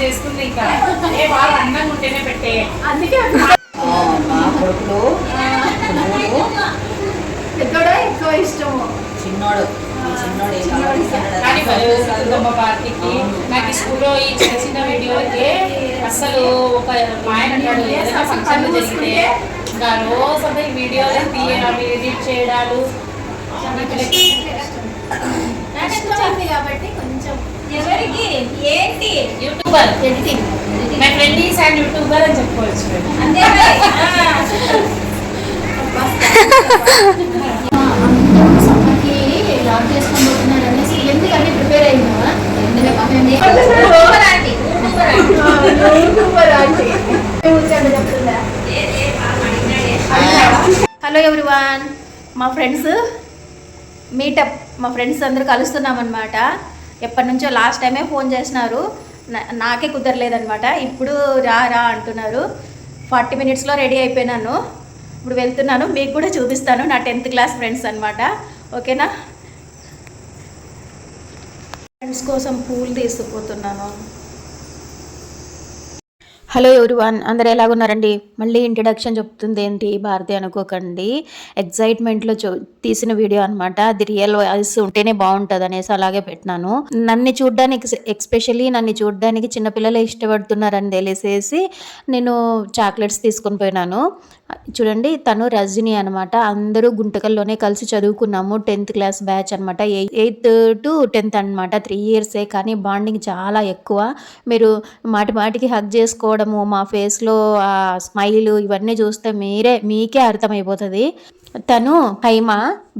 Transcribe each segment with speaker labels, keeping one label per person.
Speaker 1: చేస్తుంది ఇంకా. ఏ వాళ్ళు అందంగా ఉంటేనే పెట్టే.
Speaker 2: అందుకే
Speaker 3: ఆ, మా కొడుకులు
Speaker 2: పెద్దోడే ఎక్కువ ఇష్టము.
Speaker 3: చిన్నోడు.
Speaker 1: పార్టీకి నాకు స్కూల్లో ఈ చిన్న చిన్న వీడియోలకి అసలు ఒక మా ఆయన అంటాడు ఏదైనా ఫంక్షన్ జరిగితే ఇంకా రోజు అంతా ఈ వీడియోలు తీయడం ఎడిట్ చేయడాలు.
Speaker 2: కాబట్టి కొంచెం
Speaker 4: ఎవరికి ఏంటి
Speaker 1: యూట్యూబర్
Speaker 2: ఎడిటింగ్
Speaker 1: నా ఫ్రెండ్ ఈస్ అండ్ యూట్యూబర్ అని చెప్పుకోవచ్చు.
Speaker 4: అంతే
Speaker 2: సమ్మర్కి లాక్ చేసుకొని అనేసి ప్రిపేర్ అయినా
Speaker 4: సూపర్ ఆంటీ, సూపర్ ఆంటీ. ఏ, ఏ, పాప అడిగినాడే.
Speaker 2: హలో ఎవ్రీవాన్ మా ఫ్రెండ్స్ మీటప్ మా ఫ్రెండ్స్ అందరూ కలుస్తున్నాం అనమాట ఎప్పటి నుంచో లాస్ట్ టైమే ఫోన్ చేసినారు. నా- నాకే కుదరలేదనమాట ఇప్పుడు రా రా అంటున్నారు. ఫార్టీ మినిట్స్లో రెడీ అయిపోయినాను. ఇప్పుడు వెళ్తున్నాను. మీకు కూడా చూపిస్తాను. నా టెన్త్ క్లాస్ ఫ్రెండ్స్ అనమాట ఓకేనా ఫ్రెండ్స్ కోసం పూలు తీసుకుపోతున్నాను. హలో ఎవ్రీవన్ అందరు ఎలాగున్నారండి? మళ్ళీ ఇంట్రడక్షన్ చెప్తుంది ఏంటి భారతి అనుకోకండి. ఎగ్జైట్మెంట్లో చూ తీసిన వీడియో అనమాట అది రియల్ వాయిస్ ఉంటేనే బాగుంటుంది అనేసి అలాగే పెట్టినాను. నన్ను చూడడానికి ఎక్స్పెషల్లీ నన్ను చూడడానికి చిన్నపిల్లలే ఇష్టపడుతున్నారని తెలిసేసి నేను చాక్లెట్స్ తీసుకొని పోయినాను. చూడండి తను రజని అనమాట అందరూ గుంటకల్లోనే కలిసి చదువుకున్నాము. టెన్త్ క్లాస్ బ్యాచ్ అనమాట ఎయిత్ టు టెన్త్ అనమాట త్రీ ఇయర్సే కానీ బాండింగ్ చాలా ఎక్కువ. మీరు మాటి మాటికి హగ్ చేసుకోవడము మా ఫేస్లో ఆ స్మైల్ ఇవన్నీ చూస్తే మీరే మీకే అర్థమైపోతుంది. తను హైమ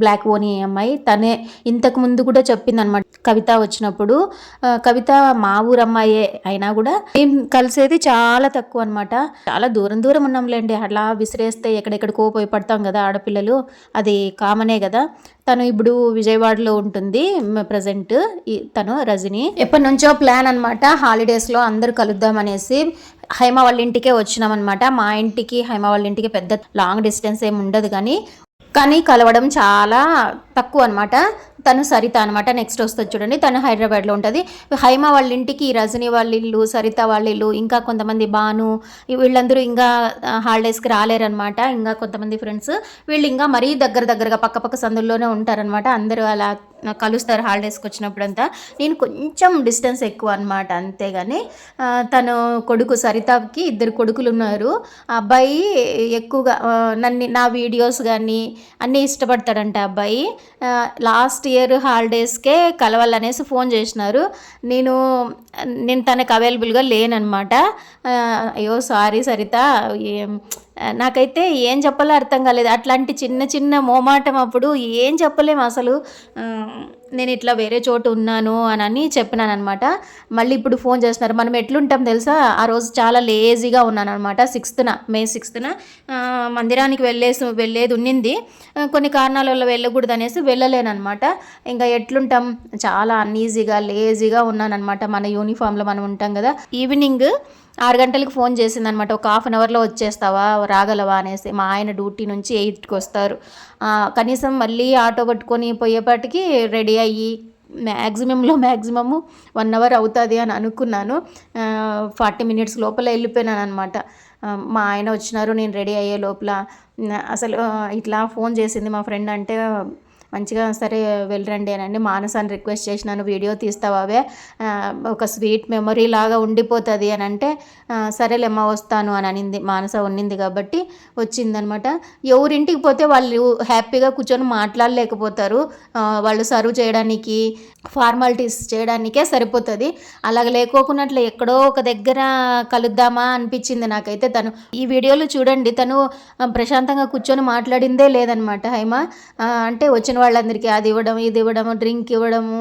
Speaker 2: బ్లాక్ ఓని అమ్మాయి. తనే ఇంతకు ముందు కూడా చెప్పింది అనమాట కవిత వచ్చినప్పుడు కవిత మా ఊరు అమ్మాయే అయినా కూడా మేము కలిసేది చాలా తక్కువ అనమాట చాలా దూరం దూరం ఉన్నాంలేండి. అలా విసిరేస్తే ఎక్కడెక్కడికో పోయి పడతాం కదా ఆడపిల్లలు. అది కామనే కదా. తను ఇప్పుడు విజయవాడలో ఉంటుంది ప్రజెంట్. తను రజని. ఎప్పటి నుంచో ప్లాన్ అనమాట హాలిడేస్లో అందరూ కలుద్దాం అనేసి హైమ వాళ్ళ ఇంటికే వచ్చినామన్నమాట. మా ఇంటికి హైమ వాళ్ళ ఇంటికి పెద్ద లాంగ్ డిస్టెన్స్ ఏమి ఉండదు కానీ కానీ కలవడం చాలా తక్కువ అనమాట తను సరిత అనమాట నెక్స్ట్ వస్తుంది చూడండి. తను హైదరాబాద్లో ఉంటుంది. హైమ వాళ్ళ ఇంటికి రజని వాళ్ళ ఇల్లు సరిత వాళ్ళ ఇల్లు ఇంకా కొంతమంది బాను వీళ్ళందరూ ఇంకా హాలిడేస్కి రాలేరనమాట ఇంకా కొంతమంది ఫ్రెండ్స్ వీళ్ళు ఇంకా మరీ దగ్గర దగ్గరగా పక్క పక్క సందుల్లోనే ఉంటారనమాట అందరూ అలా కలుస్తారు హాలిడేస్కి వచ్చినప్పుడంతా. నేను కొంచెం డిస్టెన్స్ ఎక్కువ అనమాట అంతేగాని తను కొడుకు సరితకి ఇద్దరు కొడుకులు ఉన్నారు ఆ అబ్బాయి ఎక్కువగా నన్ను నా వీడియోస్ కానీ అన్నీ ఇష్టపడతాడంట అబ్బాయి. లాస్ట్ ఇయర్ హాలిడేస్కే కలవాలనేసి ఫోన్ చేసినారు. నేను నేను తనకు అవైలబుల్గా లేననమాట అయ్యో సారీ సరిత ఏం నాకైతే ఏం చెప్పాలో అర్థం కాలేదు. అట్లాంటి చిన్న చిన్న మోమాటం అప్పుడు ఏం చెప్పలేము అసలు. నేను ఇట్లా వేరే చోటు ఉన్నాను అని అని చెప్పినాను అనమాట మళ్ళీ ఇప్పుడు ఫోన్ చేస్తున్నారు. మనం ఎట్లుంటాం తెలుసా? ఆ రోజు చాలా లేజీగా ఉన్నాను అనమాట సిక్స్త్న మే సిక్స్త్న మందిరానికి వెళ్ళేసి వెళ్ళేది ఉన్నింది. కొన్ని కారణాల వల్ల వెళ్ళకూడదు అనేసి వెళ్ళలేనమాట ఇంకా ఎట్లుంటాం? చాలా అన్ఈజీగా లేజీగా ఉన్నానమాట మన యూనిఫామ్లో మనం ఉంటాం కదా. ఈవినింగ్ ఆరు గంటలకు ఫోన్ చేసిందనమాట. ఒక హాఫ్ అన్ అవర్లో వచ్చేస్తావా? రాగలవా? అనేసి మా ఆయన డ్యూటీ నుంచి ఎయిట్కి వస్తారు. కనీసం మళ్ళీ ఆటో పట్టుకొని పోయేపాటికి రెడీ అయ్యి మ్యాక్సిమంలో మ్యాక్సిమము వన్ అవర్ అవుతుంది అని అనుకున్నాను. ఫార్టీ మినిట్స్ లోపల వెళ్ళిపోయినాను అనమాట మా ఆయన వచ్చినారు నేను రెడీ అయ్యే లోపల. అసలు ఇట్లా ఫోన్ చేసింది మా ఫ్రెండ్ అంటే మంచిగా సరే వెళ్ళరండి అని మానసాన్ని రిక్వెస్ట్ చేసినాను వీడియో తీస్తావావే. ఒక స్వీట్ మెమొరీ లాగా ఉండిపోతుంది అని అంటే సరేలేమ్మా వస్తాను అని అనింది. మానస ఉన్నింది కాబట్టి వచ్చిందనమాట. ఎవరింటికి పోతే వాళ్ళు హ్యాపీగా కూర్చొని మాట్లాడలేకపోతారు. వాళ్ళు సర్వ్ చేయడానికి ఫార్మాలిటీస్ చేయడానికే సరిపోతుంది. అలాగ లేకోకున్నట్లు ఎక్కడో ఒక దగ్గర కలుద్దామా అనిపించింది నాకైతే తను. ఈ వీడియోలో చూడండి తను ప్రశాంతంగా కూర్చొని మాట్లాడిందే లేదనమాట హైమ. అంటే వచ్చిన వాళ్ళందరికీ అది ఇవ్వడం ఇది ఇవ్వడము డ్రింక్ ఇవ్వడము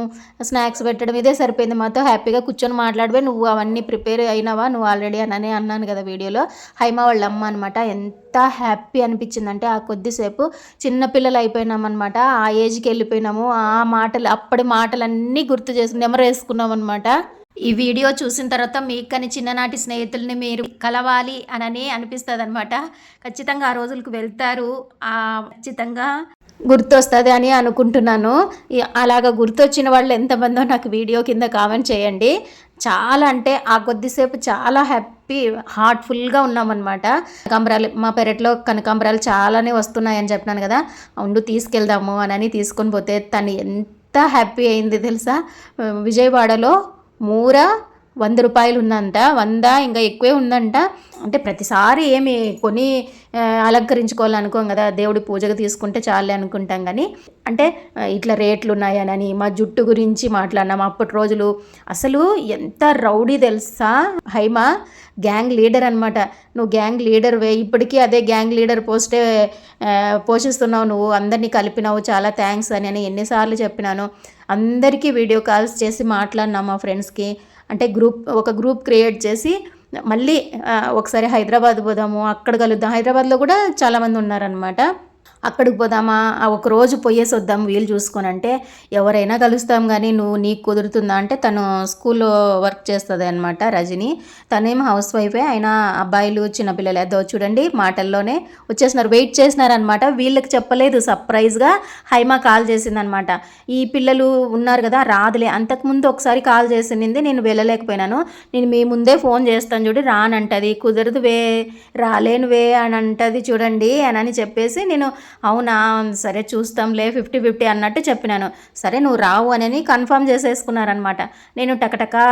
Speaker 2: స్నాక్స్ పెట్టడం ఇదే సరిపోయింది. మాతో హ్యాపీగా కూర్చొని మాట్లాడిపోయి నువ్వు అవన్నీ ప్రిపేర్ అయినావా? నువ్వు ఆల్రెడీ అని అన్నాను కదా వీడియోలో. హైమా వాళ్ళ అమ్మ అనమాట ఎంత హ్యాపీ అనిపించిందంటే ఆ కొద్దిసేపు చిన్నపిల్లలు అయిపోయినామన్నమాట. ఆ ఏజ్కి వెళ్ళిపోయినాము. ఆ మాటలు అప్పటి మాటలన్నీ గుర్తు చేసుకుని నెమరేసుకున్నాం అనమాట ఈ వీడియో చూసిన తర్వాత మీకు కానీ చిన్ననాటి స్నేహితుల్ని మీరు కలవాలి అని అనిపిస్తుంది అనమాట ఖచ్చితంగా ఆ రోజులకు వెళ్తారు. ఖచ్చితంగా గుర్తొస్తుంది అని అనుకుంటున్నాను. అలాగ గుర్తొచ్చిన వాళ్ళు ఎంతమందో నాకు వీడియో కింద కామెంట్ చేయండి. చాలా అంటే ఆ కొద్దిసేపు చాలా హ్యాపీ హార్ట్ఫుల్గా ఉన్నామన్నమాట. కనకాంబరాలు మా పెరట్లో కనకాంబరాలు చాలానే వస్తున్నాయని చెప్పినాను కదా. ఉండు తీసుకెళ్దాము అని తీసుకొని పోతే తను ఎంత హ్యాపీ అయింది తెలుసా? విజయవాడలో మూర వంద రూపాయలు ఉందంట వంద ఇంకా ఎక్కువే ఉందంట. అంటే ప్రతిసారి ఏమి కొని అలంకరించుకోవాలనుకోం కదా దేవుడి పూజకు తీసుకుంటే చాలే అనుకుంటాం కానీ అంటే ఇట్లా రేట్లు ఉన్నాయనని మా జుట్టు గురించి మాట్లాడినాం అప్పటి రోజులు. అసలు ఎంత రౌడీ తెలుసా? హైమా గ్యాంగ్ లీడర్ అనమాట నువ్వు గ్యాంగ్ లీడర్ వే ఇప్పటికీ అదే గ్యాంగ్ లీడర్ పోస్టే పోషిస్తున్నావు నువ్వు. అందరినీ కలిపినావు చాలా థ్యాంక్స్ అని అని ఎన్నిసార్లు చెప్పినాను. అందరికీ వీడియో కాల్స్ చేసి మాట్లాడినా మా ఫ్రెండ్స్కి. అంటే గ్రూప్ ఒక గ్రూప్ క్రియేట్ చేసి మళ్ళీ ఒకసారి హైదరాబాద్ పోదాము అక్కడ కలుద్దాం. హైదరాబాద్లో కూడా చాలామంది ఉన్నారనమాట అక్కడికి పోదామా? ఆ ఒక రోజు పోయేసి వద్దాం వీలు చూసుకొని అంటే ఎవరైనా కలుస్తాం కానీ నువ్వు నీకు కుదురుతుందా అంటే తను స్కూల్లో వర్క్ చేస్తుంది అనమాట రజని. తనేం హౌస్ వైఫే అయినా అబ్బాయిలు చిన్నపిల్లలు ఏదో చూడండి మాటల్లోనే వచ్చేసినారు వెయిట్ చేసినారనమాట వీళ్ళకి చెప్పలేదు సర్ప్రైజ్గా హైమా కాల్ చేసిందనమాట ఈ పిల్లలు ఉన్నారు కదా రాదులే అంతకుముందు ఒకసారి కాల్ చేసింది నేను వెళ్ళలేకపోయినాను. నేను మీ ముందే ఫోన్ చేస్తాను చూడు రానంటది కుదరదు వే రాలేను వే అని అంటది చూడండి అని అని చెప్పేసి నేను అవునా? సరే చూస్తాంలే ఫిఫ్టీ ఫిఫ్టీ అన్నట్టు చెప్పినాను. సరే నువ్వు రావు అని కన్ఫర్మ్ చేసేసుకున్నారనమాట నేను టకటకా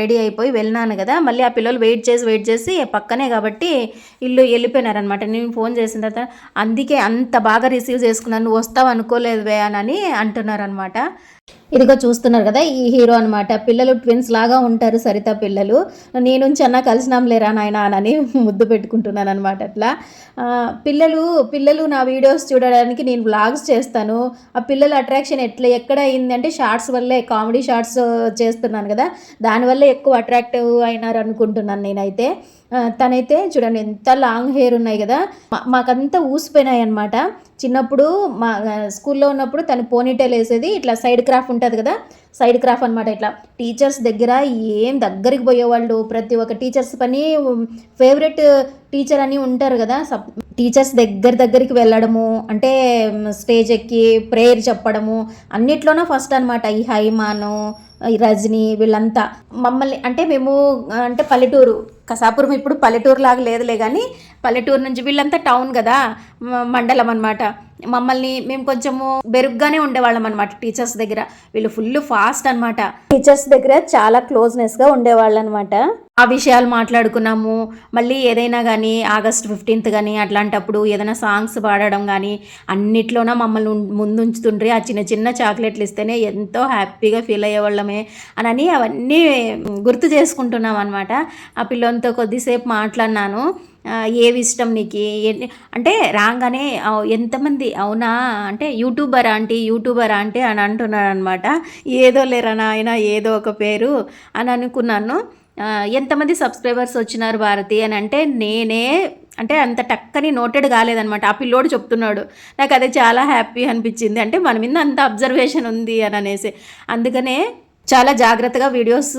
Speaker 2: రెడీ అయిపోయి వెళ్ళినాను కదా మళ్ళీ ఆ పిల్లలు వెయిట్ చేసి వెయిట్ చేసి పక్కనే కాబట్టి ఇల్లు వెళ్ళిపోయినారనమాట నేను ఫోన్ చేసిన తర్వాత అందుకే అంత బాగా రిసీవ్ చేసుకున్నాను నువ్వు వస్తావు అనుకోలేదు వే అని అంటున్నారనమాట ఇదిగో చూస్తున్నారు కదా ఈ హీరో అనమాట పిల్లలు ట్విన్స్ లాగా ఉంటారు సరిత పిల్లలు. నేను నుంచి అన్నా కలిసినాం లేరా నాయన అని ముద్దు పెట్టుకుంటున్నాను అనమాట అట్లా. పిల్లలు పిల్లలు నా వీడియోస్ చూడడానికి నేను వ్లాగ్స్ చేస్తాను. ఆ పిల్లల అట్రాక్షన్ ఎట్లా ఎక్కడ అయింది అంటే షార్ట్స్ వల్లే కామెడీ షార్ట్స్ చేస్తున్నాను కదా. దానివల్ల ఎక్కువ అట్రాక్టివ్ అయినారు అనుకుంటున్నాను నేనైతే. తనైతే చూడండి ఎంత లాంగ్ హెయిర్ ఉన్నాయి కదా. మా- మాకంతా ఊసిపోయినాయి అనమాట చిన్నప్పుడు మా స్కూల్లో ఉన్నప్పుడు తను పోనీటైల్ వేసేది ఇట్లా సైడ్ క్రాఫ్ట్ ఉంటుంది కదా. సైడ్ క్రాఫ్ట్ అనమాట ఇట్లా. టీచర్స్ దగ్గర ఏం దగ్గరికి పోయేవాళ్ళు ప్రతి ఒక్క టీచర్స్ పని ఫేవరెట్ టీచర్ అని ఉంటారు కదా. సబ్ టీచర్స్ దగ్గర దగ్గరికి వెళ్ళడము అంటే స్టేజ్ ఎక్కి ప్రేయర్ చెప్పడము అన్నిట్లోనూ ఫస్ట్ అనమాట ఈ హైమాను ఈ రజని వీళ్ళంతా. మమ్మల్ని అంటే మేము అంటే పల్లెటూరు కసాపురం ఇప్పుడు పల్లెటూరు లాగా లేదులే కానీ పల్లెటూరు నుంచి వీళ్ళంతా టౌన్ కదా మండలం అనమాట మమ్మల్ని మేము కొంచెము బెరుగ్గానే ఉండేవాళ్ళం అనమాట టీచర్స్ దగ్గర. వీళ్ళు ఫుల్ ఫాస్ట్ అనమాట టీచర్స్ దగ్గర చాలా క్లోజ్నెస్గా ఉండేవాళ్ళు అనమాట ఆ విషయాలు మాట్లాడుకున్నాము. మళ్ళీ ఏదైనా కానీ ఆగస్ట్ ఫిఫ్టీన్త్ కానీ అట్లాంటప్పుడు ఏదైనా సాంగ్స్ పాడడం కానీ అన్నిట్లోన మమ్మల్ని ముందుంచుతుండ్రి. ఆ చిన్న చిన్న చాక్లెట్లు ఇస్తేనే ఎంతో హ్యాపీగా ఫీల్ అయ్యేవాళ్ళమే అని అవన్నీ గుర్తు చేసుకుంటున్నాం అనమాట ఆ పిల్లలతో కొద్దిసేపు మాట్లాడినాను. ఏవి ఇష్టం నీకు? అంటే రాగానే ఎంతమంది అవునా? అంటే యూట్యూబర్ ఆంటీ యూట్యూబర్ ఆంటీ అని అంటున్నాను అనమాట ఏదో లేరా నాయన ఏదో ఒక పేరు అని అనుకున్నాను. ఎంతమంది సబ్స్క్రైబర్స్ వచ్చినారు భారతి అని అంటే నేనే అంటే అంత టక్కని నోటెడ్ కాలేదనమాట. ఆ పిల్లోడు చెప్తున్నాడు నాకు అది చాలా హ్యాపీ అనిపించింది. అంటే మన మీద అంత అబ్జర్వేషన్ ఉంది అని అనేసి. అందుకనే చాలా జాగ్రత్తగా వీడియోస్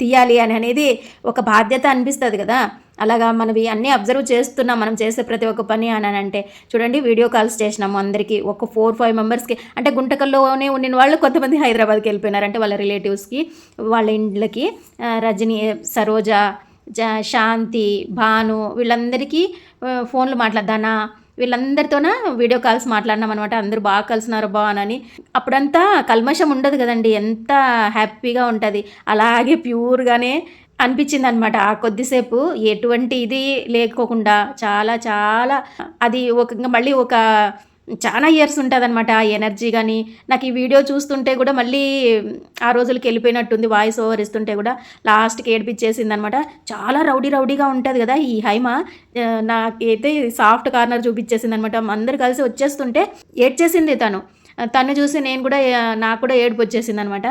Speaker 2: తీయాలి అని అనేది ఒక బాధ్యత అనిపిస్తుంది కదా. అలాగా మనవి అన్నీ అబ్జర్వ్ చేస్తున్నాం మనం చేసే ప్రతి ఒక్క పని అని అంటే చూడండి వీడియో కాల్స్ చేసినాము అందరికీ ఒక ఫోర్ ఫైవ్ మెంబర్స్కి అంటే గుంటకల్లోనే ఉండిన వాళ్ళు కొంతమంది హైదరాబాద్కి వెళ్ళిపోయినారు అంటే వాళ్ళ రిలేటివ్స్కి వాళ్ళ ఇండ్లకి రజనీ రజని సరోజ జ శాంతి భాను వీళ్ళందరికీ ఫోన్లు మాట్లాడదానా వీళ్ళందరితోన వీడియో కాల్స్ మాట్లాడినాం అనమాట అందరూ బాగా కలిసినారు బా అని అప్పుడంతా కల్మషం ఉండదు కదండి ఎంత హ్యాపీగా ఉంటుంది అలాగే ప్యూర్గానే అనిపించింది అనమాట ఆ కొద్దిసేపు ఎటువంటి ఇది లేకోకుండా చాలా చాలా అది ఒక ఇంకా మళ్ళీ ఒక చాలా ఇయర్స్ ఉంటుంది అనమాట ఆ ఎనర్జీ కానీ నాకు ఈ వీడియో చూస్తుంటే కూడా మళ్ళీ ఆ రోజులకి వెళ్ళిపోయినట్టుంది వాయిస్ ఓవర్ ఇస్తుంటే కూడా. లాస్ట్కి ఏడిపించేసింది అనమాట చాలా రౌడీ రౌడీగా ఉంటుంది కదా ఈ హైమ. నాకైతే సాఫ్ట్ కార్నర్ చూపించేసింది అనమాట అందరు కలిసి వచ్చేస్తుంటే ఏడ్చేసింది తను. తను చూసి నేను కూడా నాకు కూడా ఏడుపు వచ్చేసింది అనమాట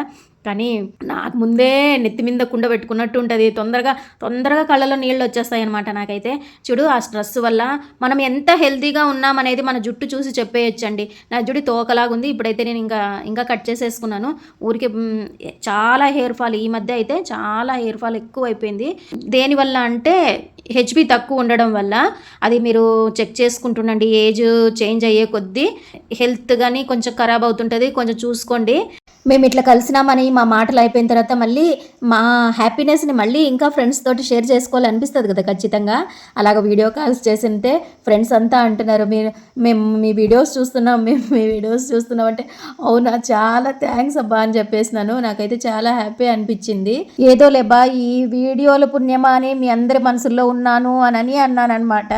Speaker 2: కానీ నాకు ముందే నెత్తి మీద కుండ పెట్టుకున్నట్టు ఉంటుంది. తొందరగా తొందరగా కళ్ళలో నీళ్ళు వచ్చేస్తాయి అనమాట నాకైతే. చూడు ఆ స్ట్రెస్ వల్ల మనం ఎంత హెల్తీగా ఉన్నామనేది మన జుట్టు చూసి చెప్పేయచ్చండి. నా జుడి తోకలాగుంది ఇప్పుడైతే నేను ఇంకా ఇంకా కట్ చేసేసుకున్నాను. ఊరికి చాలా హెయిర్ ఫాల్ ఈ మధ్య అయితే చాలా హెయిర్ ఫాల్ ఎక్కువ అయిపోయింది దేనివల్ల అంటే హెచ్బి తక్కువ ఉండడం వల్ల అది మీరు చెక్ చేసుకుంటుండండి ఏజ్ చేంజ్ అయ్యే కొద్దీ హెల్త్ కానీ కొంచెం ఖరాబ్ అవుతుంటుంది కొంచెం చూసుకోండి. మేము ఇట్లా కలిసినామని మా మాటలు అయిపోయిన తర్వాత మళ్ళీ మా హ్యాపీనెస్ని మళ్ళీ ఇంకా ఫ్రెండ్స్ తోటి షేర్ చేసుకోవాలనిపిస్తుంది కదా ఖచ్చితంగా. అలాగ వీడియో కాల్స్ చేసింటే ఫ్రెండ్స్ అంతా అంటున్నారు మీరు మేము మీ వీడియోస్ చూస్తున్నాం మేము మీ వీడియోస్ చూస్తున్నాం అంటే అవునా చాలా థ్యాంక్స్ అబ్బా అని చెప్పేసినాను. నాకైతే చాలా హ్యాపీ అనిపించింది. ఏదో లేబా ఈ వీడియోల పుణ్యమా అని మీ అందరి మనసుల్లో ఉన్నాను అని అన్నానమాట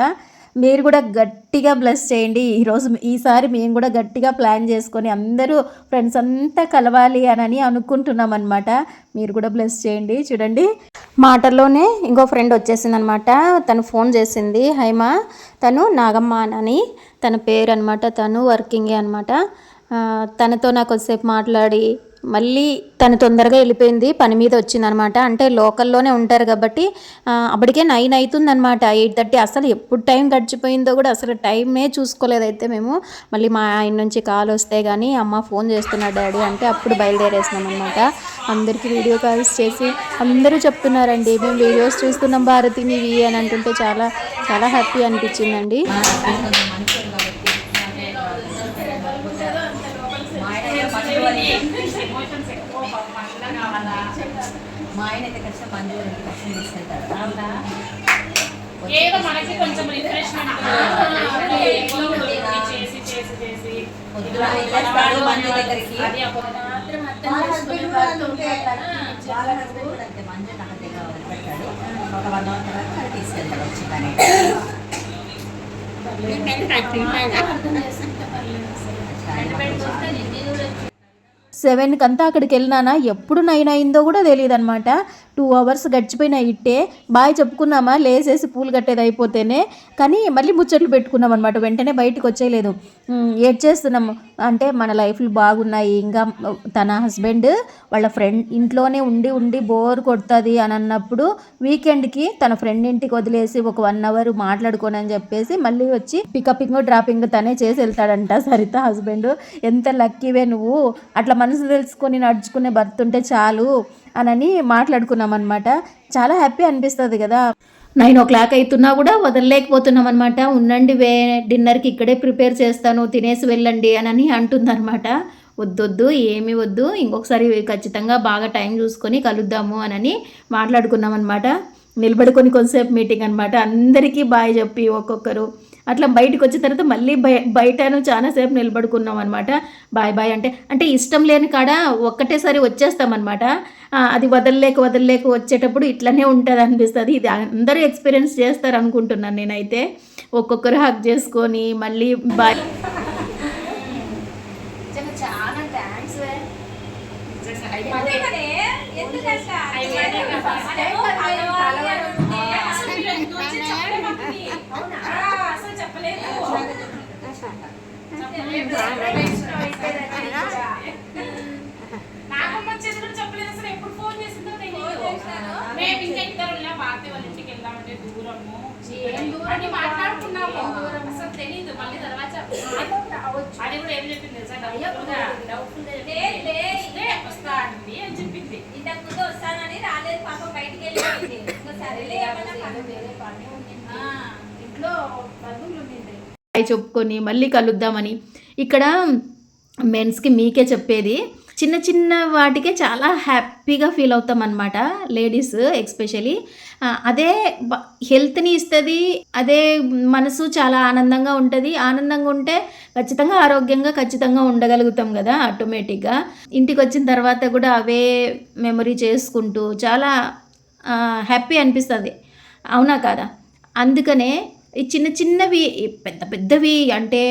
Speaker 2: మీరు కూడా గట్టిగా బ్లెస్ చేయండి. ఈరోజు ఈసారి మేము కూడా గట్టిగా ప్లాన్ చేసుకొని అందరూ ఫ్రెండ్స్ అంతా కలవాలి అని అనుకుంటున్నాం అనమాట మీరు కూడా బ్లెస్ చేయండి. చూడండి. మాటల్లోనే ఇంకో ఫ్రెండ్ వచ్చేసింది అనమాట తను ఫోన్ చేసింది. హైమా తను నాగమ్మ అని తన పేరు అనమాట తను వర్కింగే అనమాట తనతో నాకు కొద్దిసేపు మాట్లాడి మళ్ళీ తను తొందరగా వెళ్ళిపోయింది పని మీద వచ్చిందనమాట. అంటే లోకల్లోనే ఉంటారు కాబట్టి అప్పటికే నైన్ అవుతుందన్నమాట ఎయిట్ థర్టీ అసలు ఎప్పుడు టైం గడిచిపోయిందో కూడా అసలు టైమే చూసుకోలేదు అయితే మేము. మళ్ళీ మా ఆయన నుంచి కాల్ వస్తే కానీ అమ్మ ఫోన్ చేస్తున్నా డాడీ అంటే అప్పుడు బయలుదేరేసినాం అనమాట అందరికీ వీడియో కాల్స్ చేసి అందరూ చెప్తున్నారండి మేము వీడియోస్ చూస్తున్నాం భారతి నీవి అని అంటుంటే చాలా చాలా హ్యాపీ అనిపించిందండి
Speaker 3: మా ఆయన మంజూరి
Speaker 1: ఎమోషన్స్ ఎక్కువ పాపం
Speaker 3: మా ఆయన అయితే మంజూరి ఖచ్చితంగా తీసుకెళ్తారు.
Speaker 1: అవునా? ఏదో మనకి కొంచెం రిఫ్రెష్మెంట్ చేసి చేసి చేసి
Speaker 3: మంజు దగ్గరికి. వాళ్ళ హస్బెండ్ కూడా అంతే. వాళ్ళ హస్బెండ్ కూడా అంతే. మంజు నాకు దగ్గర వదిలిపెట్టాడు ఒక వన్ అవర్ తర్వాత తీసుకెళ్తాడు వచ్చిందని.
Speaker 2: సెవెన్కి అంతా అక్కడికి వెళ్ళినానా ఎప్పుడు నైన్ అయిందో కూడా తెలియదు అనమాట టూ అవర్స్ గడిచిపోయిన ఇట్టే బాయ్ చెప్పుకున్నామా? లేసేసి పూలు కట్టేది అయిపోతేనే. కానీ మళ్ళీ ముచ్చట్లు పెట్టుకున్నాం అనమాట వెంటనే బయటకు వచ్చేయలేదు. ఏడ్ చేస్తున్నాము అంటే మన లైఫ్లు బాగున్నాయి. ఇంకా తన హస్బెండ్ వాళ్ళ ఫ్రెండ్ ఇంట్లోనే ఉండి ఉండి బోర్ కొడుతుంది అని అన్నప్పుడు వీకెండ్కి తన ఫ్రెండ్ ఇంటికి వదిలేసి ఒక వన్ అవర్ మాట్లాడుకోని అని చెప్పేసి మళ్ళీ వచ్చి పికప్పింగ్ డ్రాపింగ్ తనే చేసి వెళ్తాడంట సరిత హస్బెండ్. ఎంత లక్కీవే నువ్వు. అట్లా మనసు తెలుసుకొని నడుచుకునే భర్త ఉంటే చాలు. అనని మాట్లాడుకున్నాం అనమాట చాలా హ్యాపీ అనిపిస్తుంది కదా. నైన్ ఓ క్లాక్ అవుతున్నా కూడా వదలలేకపోతున్నాం అనమాట ఉండండి వే డిన్నర్కి ఇక్కడే ప్రిపేర్ చేస్తాను తినేసి వెళ్ళండి అని అంటుందన్నమాట. వద్దొద్దు ఏమి వద్దు ఇంకొకసారి ఖచ్చితంగా బాగా టైం చూసుకొని కలుద్దాము అని మాట్లాడుకున్నాం అనమాట నిలబడుకొని కొంతసేపు మీటింగ్ అనమాట అందరికీ బాయ్ చెప్పి ఒక్కొక్కరు. అట్లా బయటకు వచ్చిన తర్వాత మళ్ళీ బయ బయటను చాలాసేపు నిలబడుకున్నాం అనమాట బాయ్ బాయ్ అంటే అంటే ఇష్టం లేని కాడ ఒక్కటేసారి వచ్చేస్తామన్నమాట అది వదలలేక వదలలేక వచ్చేటప్పుడు ఇట్లనే ఉంటుంది అనిపిస్తుంది ఇది అందరూ ఎక్స్పీరియన్స్ చేస్తారు అనుకుంటున్నాను నేనైతే ఒక్కొక్కరు హక్ చేసుకొని మళ్ళీ బాయ్
Speaker 1: చాలా థ్యాంక్స్
Speaker 4: ఎందుకనే? ఎందుకంట?
Speaker 1: నాకమ్మ వచ్చేది కూడా చెప్పలేదు అసలు ఎప్పుడు ఫోన్ చేసిందో తెలియదు. మేము ఇంకా ఇద్దరు వాళ్ళ ఇంటికి వెళ్దామంటే దూరము
Speaker 4: ఏం దూరం?
Speaker 1: అని మాట్లాడుకున్నాము
Speaker 4: ఏం దూరం?
Speaker 1: అసలు తెలియదు మళ్ళీ తర్వాత
Speaker 4: రావచ్చు.
Speaker 1: అది కూడా ఏం చెప్పింది తెలుసా డౌట్ఫుల్గా డౌట్ఫుల్గా
Speaker 4: లే, లే.
Speaker 1: వస్తే వస్తా అండి అని చెప్పింది
Speaker 4: ఇంతకు ముందు వస్తానని రాలేదు పాపం బయటికి వెళ్ళిపోయింది ఇంకా సరేలే ఏమన్నా పని. ఆ.
Speaker 1: ఇంట్లో బంధువులు ఉండింది
Speaker 2: బాయ్ చెప్పుకొని మళ్ళీ కలుద్దామని. ఇక్కడ మెన్స్కి మీకే చెప్పేది చిన్న చిన్న వాటికే చాలా హ్యాపీగా ఫీల్ అవుతాం అనమాట లేడీస్ ఎక్స్పెషలీ. అదే హెల్త్ని ఇస్తుంది అదే మనసు చాలా ఆనందంగా ఉంటుంది. ఆనందంగా ఉంటే ఖచ్చితంగా ఆరోగ్యంగా ఖచ్చితంగా ఉండగలుగుతాం కదా ఆటోమేటిక్గా. ఇంటికి వచ్చిన తర్వాత కూడా అవే మెమరీ చేసుకుంటూ చాలా హ్యాపీ అనిపిస్తుంది. అవునా కాదా? అందుకనే ఈ చిన్న చిన్నవి పెద్ద పెద్దవి అంటే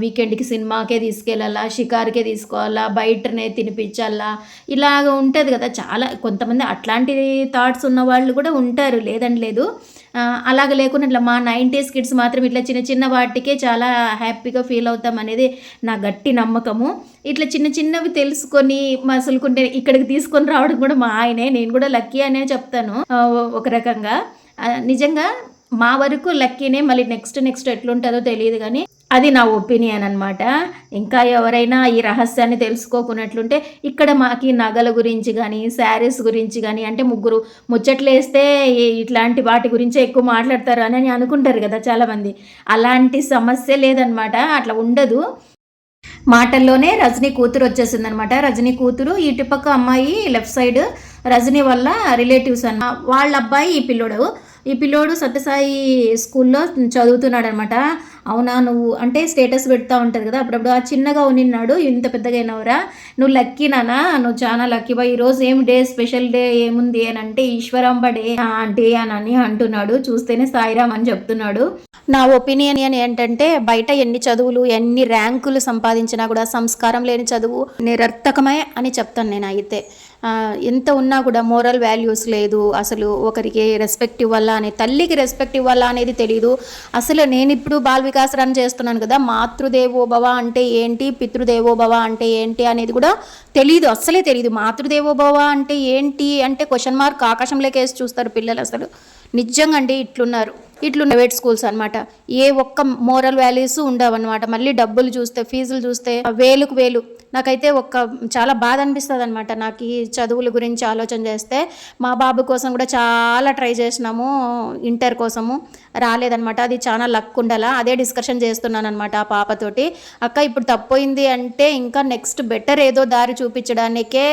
Speaker 2: వీకెండ్కి సినిమాకే తీసుకెళ్ళాలా షికార్కే తీసుకోవాలా బయటనే తినిపించాలా ఇలాగ ఉంటుంది కదా. చాలా కొంతమంది అట్లాంటి థాట్స్ ఉన్న వాళ్ళు కూడా ఉంటారు. లేదని లేదు. అలాగ లేకుండా ఇట్లా మా నైంటీస్ కిడ్స్ మాత్రం ఇట్లా చిన్న చిన్న వాటికే చాలా హ్యాపీగా ఫీల్ అవుతాం అనేది నా గట్టి నమ్మకము. ఇట్లా చిన్న చిన్నవి తెలుసుకొని మసులుకుంటే ఇక్కడికి తీసుకొని రావడం కూడా మా ఆయనే నేను కూడా లక్కీ అనే చెప్తాను. ఒక రకంగా. నిజంగా మా వరకు లక్కీనే మళ్ళీ నెక్స్ట్ నెక్స్ట్ ఎట్లుంటుందో తెలియదు కానీ అది నా ఒపీనియన్ అనమాట ఇంకా ఎవరైనా ఈ రహస్యాన్ని తెలుసుకోకున్నట్లుంటే ఇక్కడ మాకు నగల గురించి కానీ శారీస్ గురించి కానీ అంటే ముగ్గురు ముచ్చట్లు వేస్తే ఇట్లాంటి వాటి గురించే ఎక్కువ మాట్లాడతారు అని అనుకుంటారు కదా చాలామంది. అలాంటి సమస్య లేదనమాట అట్లా ఉండదు. మాటల్లోనే రజనీ కూతురు వచ్చేసింది అనమాట రజనీ కూతురు ఇటుపక్క అమ్మాయి లెఫ్ట్ సైడ్ రజనీ వల్ల రిలేటివ్స్ అన్న వాళ్ళ అబ్బాయి ఈ పిల్లోడు. ఈ పిల్లోడు సత్యసాయి స్కూల్లో చదువుతున్నాడు అనమాట అవునా నువ్వు అంటే స్టేటస్ పెడతా ఉంటుంది కదా అప్పుడప్పుడు ఆ చిన్నగా ఉన్నిన్నాడు ఇంత పెద్దగా అయినవరా? నువ్వు లక్కీ నానా నువ్వు చాలా లక్కీ బా ఈరోజు ఏం డే స్పెషల్ డే ఏముంది అని అంటే ఈశ్వరాంబ డే ఆంటీ అని అని అంటున్నాడు చూస్తేనే సాయిరామ్ అని చెప్తున్నాడు. నా ఒపీనియన్ ఏంటంటే బయట ఎన్ని చదువులు ఎన్ని ర్యాంకులు సంపాదించినా కూడా సంస్కారం లేని చదువు నిరర్థకమే అని చెప్తాను నేను అయితే ఎంత ఉన్నా కూడా మోరల్ వాల్యూస్ లేదు అసలు ఒకరికి రెస్పెక్ట్ ఇవ్వాలా అనే తల్లికి రెస్పెక్ట్ ఇవ్వాలా అనేది తెలియదు అసలు నేను ఇప్పుడు బాల్ వికాస్ రన్ చేస్తున్నాను కదా మాతృదేవోభవ అంటే ఏంటి పితృదేవోభవ అంటే ఏంటి అనేది కూడా తెలియదు అస్సలే తెలియదు మాతృదేవోభవ అంటే ఏంటి అంటే క్వశ్చన్ మార్క్ ఆకాశంలోకి వేసి చూస్తారు పిల్లలు అసలు. నిజంగా అండి ఇట్లున్నారు. ఇట్లు ప్రైవేట్ స్కూల్స్ అనమాట ఏ ఒక్క మోరల్ వాల్యూస్ ఉండవన్నమాట. మళ్ళీ డబ్బులు చూస్తే ఫీజులు చూస్తే వేలుకు వేలు నాకైతే ఒక్క చాలా బాధ అనిపిస్తుంది అనమాట నాకు ఈ చదువుల గురించి ఆలోచన చేస్తే మా బాబు కోసం కూడా చాలా ట్రై చేసినాము ఇంటర్ కోసము రాలేదనమాట అది చాలా లక్ ఉండాలా అదే డిస్కషన్ చేస్తున్నాను అనమాట ఆ పాపతోటి. అక్క ఇప్పుడు తప్పయింది అంటే ఇంకా నెక్స్ట్ బెటర్ ఏదో దారి చూపించడానికే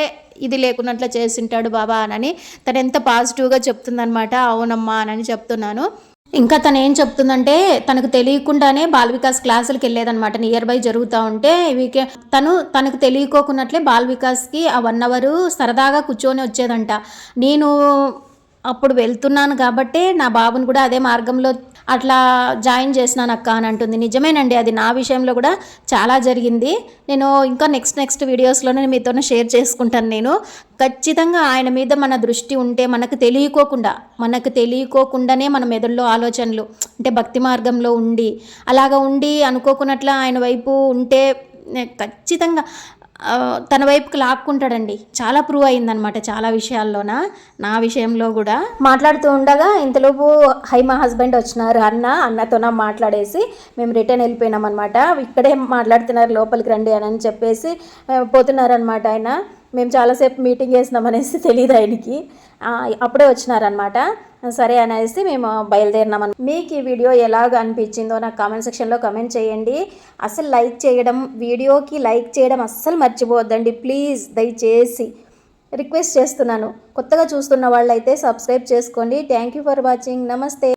Speaker 2: ఇది లేకున్నట్లు చేసింటాడు బాబా అని తను ఎంత పాజిటివ్గా చెప్తుందనమాట అవునమ్మా అని చెప్తున్నాను. ఇంకా తను ఏం చెప్తుందంటే తనకు తెలియకుండానే బాల్ వికాస్ క్లాసులకు వెళ్ళేదనమాట నియర్ బై జరుగుతూ ఉంటే వీకే తను తనకు తెలియకోకున్నట్లే బాల్ వికాస్కి ఆ వన్ అవర్ సరదాగా కూర్చొని వచ్చేదంట. నేను అప్పుడు వెళ్తున్నాను కాబట్టే నా బాబుని కూడా అదే మార్గంలో అట్లా జాయిన్ చేసినాను అక్క అని అంటుంది. నిజమేనండి అది నా విషయంలో కూడా చాలా జరిగింది. నేను ఇంకా నెక్స్ట్ నెక్స్ట్ వీడియోస్లోనే మీతోనే షేర్ చేసుకుంటాను నేను. ఖచ్చితంగా ఆయన మీద మన దృష్టి ఉంటే మనకు తెలియకోకుండా మనకు తెలియకోకుండానే మన మెదడులో ఆలోచనలు అంటే భక్తి మార్గంలో ఉండి అలాగ ఉండి అనుకోకున్నట్ల ఆయన వైపు ఉంటే ఖచ్చితంగా తన వైపుకి లాక్కుంటాడండి. చాలా ప్రూవ్ అయిందనమాట చాలా విషయాల్లోన. నా విషయంలో కూడా. మాట్లాడుతూ ఉండగా ఇంతలోపు హై మా హస్బెండ్ వచ్చినారు అన్న అన్నతోన మాట్లాడేసి మేము రిటర్న్ వెళ్ళిపోయినాం అనమాట ఇక్కడే మాట్లాడుతున్నారు లోపలికి రండి అని అని చెప్పేసి పోతున్నారనమాట ఆయన. మేము చాలాసేపు మీటింగ్ చేసినాం అనేసి తెలియదు ఆయనకి. అప్పుడే వచ్చినారనమాట సరే అనేసి మేము బయలుదేరినామని మీకు ఈ వీడియో ఎలాగ అనిపించిందో నాకు కామెంట్ సెక్షన్లో కమెంట్ చేయండి. అసలు లైక్ చేయడం వీడియోకి లైక్ చేయడం అస్సలు మర్చిపోవద్దండి. ప్లీజ్ దయచేసి రిక్వెస్ట్ చేస్తున్నాను. కొత్తగా చూస్తున్న వాళ్ళైతే సబ్స్క్రైబ్ చేసుకోండి. Thank you for watching. నమస్తే.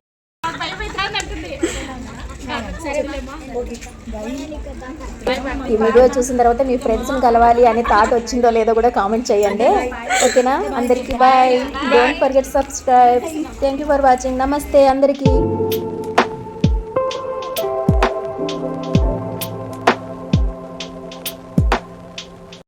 Speaker 2: ఈ వీడియో చూసిన తర్వాత మీ ఫ్రెండ్స్ని కలవాలి అనే థాట్ వచ్చిందో లేదో కూడా కామెంట్ చేయండి. ఓకేనా అందరికీ bye don't forget subscribe thank you for watching నమస్తే అందరికీ.